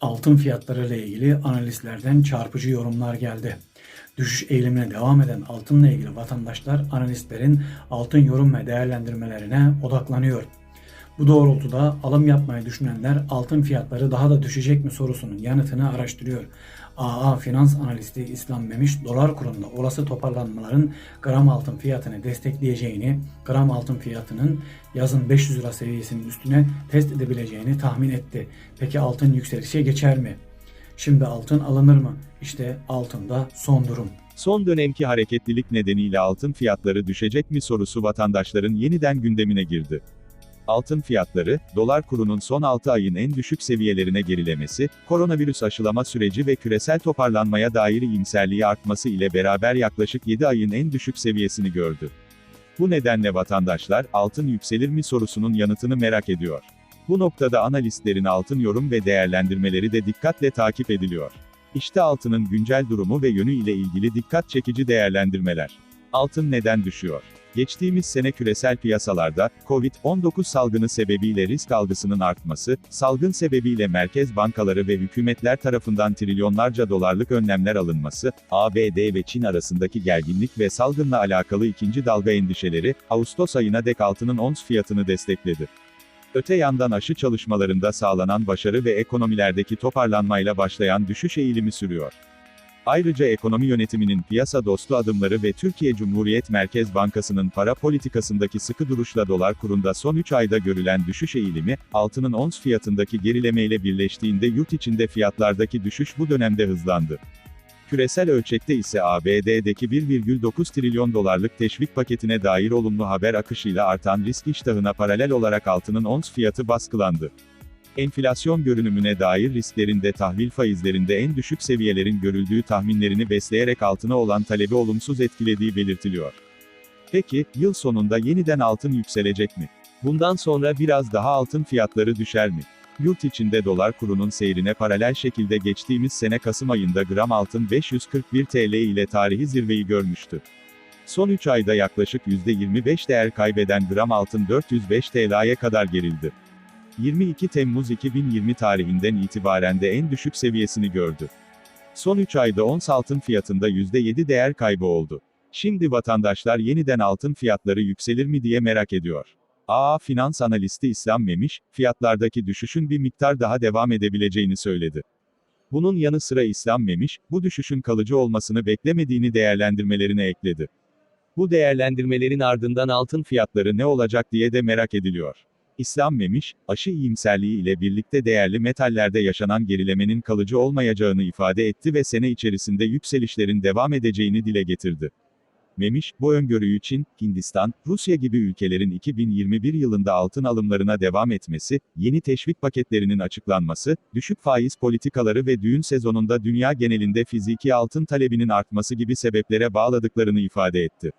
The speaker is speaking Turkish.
Altın fiyatları ile ilgili analistlerden çarpıcı yorumlar geldi. Düşüş eğilimine devam eden altınla ilgili vatandaşlar analistlerin altın yorum ve değerlendirmelerine odaklanıyor. Bu doğrultuda alım yapmayı düşünenler altın fiyatları daha da düşecek mi sorusunun yanıtını araştırıyor. AA Finans Analisti İslam Memiş, dolar kurunda olası toparlanmaların gram altın fiyatını destekleyeceğini, gram altın fiyatının yazın 500 lira seviyesinin üstüne test edebileceğini tahmin etti. Peki altın yükselişe geçer mi? Şimdi altın alınır mı? İşte altında son durum. Son dönemki hareketlilik nedeniyle altın fiyatları düşecek mi sorusu vatandaşların yeniden gündemine girdi. Altın fiyatları, dolar kurunun son 6 ayın en düşük seviyelerine gerilemesi, koronavirüs aşılama süreci ve küresel toparlanmaya dair iyimserliği artması ile beraber yaklaşık 7 ayın en düşük seviyesini gördü. Bu nedenle vatandaşlar, altın yükselir mi sorusunun yanıtını merak ediyor. Bu noktada analistlerin altın yorum ve değerlendirmeleri de dikkatle takip ediliyor. İşte altının güncel durumu ve yönü ile ilgili dikkat çekici değerlendirmeler. Altın neden düşüyor? Geçtiğimiz sene küresel piyasalarda, Covid-19 salgını sebebiyle risk algısının artması, salgın sebebiyle merkez bankaları ve hükümetler tarafından trilyonlarca dolarlık önlemler alınması, ABD ve Çin arasındaki gerginlik ve salgınla alakalı ikinci dalga endişeleri, Ağustos ayına dek altının ons fiyatını destekledi. Öte yandan aşı çalışmalarında sağlanan başarı ve ekonomilerdeki toparlanmayla başlayan düşüş eğilimi sürüyor. Ayrıca ekonomi yönetiminin piyasa dostu adımları ve Türkiye Cumhuriyet Merkez Bankası'nın para politikasındaki sıkı duruşla dolar kurunda son 3 ayda görülen düşüş eğilimi, altının ons fiyatındaki gerilemeyle birleştiğinde yurt içinde fiyatlardaki düşüş bu dönemde hızlandı. Küresel ölçekte ise ABD'deki 1,9 trilyon dolarlık teşvik paketine dair olumlu haber akışıyla artan risk iştahına paralel olarak altının ons fiyatı baskılandı. Enflasyon görünümüne dair risklerin de tahvil faizlerinde en düşük seviyelerin görüldüğü tahminlerini besleyerek altına olan talebi olumsuz etkilediği belirtiliyor. Peki, yıl sonunda yeniden altın yükselecek mi? Bundan sonra biraz daha altın fiyatları düşer mi? Yurt içinde dolar kurunun seyrine paralel şekilde geçtiğimiz sene Kasım ayında gram altın 541 TL ile tarihi zirveyi görmüştü. Son 3 ayda yaklaşık %25 değer kaybeden gram altın 405 TL'ye kadar gerildi. 22 Temmuz 2020 tarihinden itibaren de en düşük seviyesini gördü. Son 3 ayda ons altın fiyatında %7 değer kaybı oldu. Şimdi vatandaşlar yeniden altın fiyatları yükselir mi diye merak ediyor. AA Finans Analisti İslam Memiş, fiyatlardaki düşüşün bir miktar daha devam edebileceğini söyledi. Bunun yanı sıra İslam Memiş, bu düşüşün kalıcı olmasını beklemediğini değerlendirmelerine ekledi. Bu değerlendirmelerin ardından altın fiyatları ne olacak diye de merak ediliyor. İslam Memiş, aşı iyimserliği ile birlikte değerli metallerde yaşanan gerilemenin kalıcı olmayacağını ifade etti ve sene içerisinde yükselişlerin devam edeceğini dile getirdi. Memiş, bu öngörüyü Çin, Hindistan, Rusya gibi ülkelerin 2021 yılında altın alımlarına devam etmesi, yeni teşvik paketlerinin açıklanması, düşük faiz politikaları ve düğün sezonunda dünya genelinde fiziki altın talebinin artması gibi sebeplere bağladıklarını ifade etti.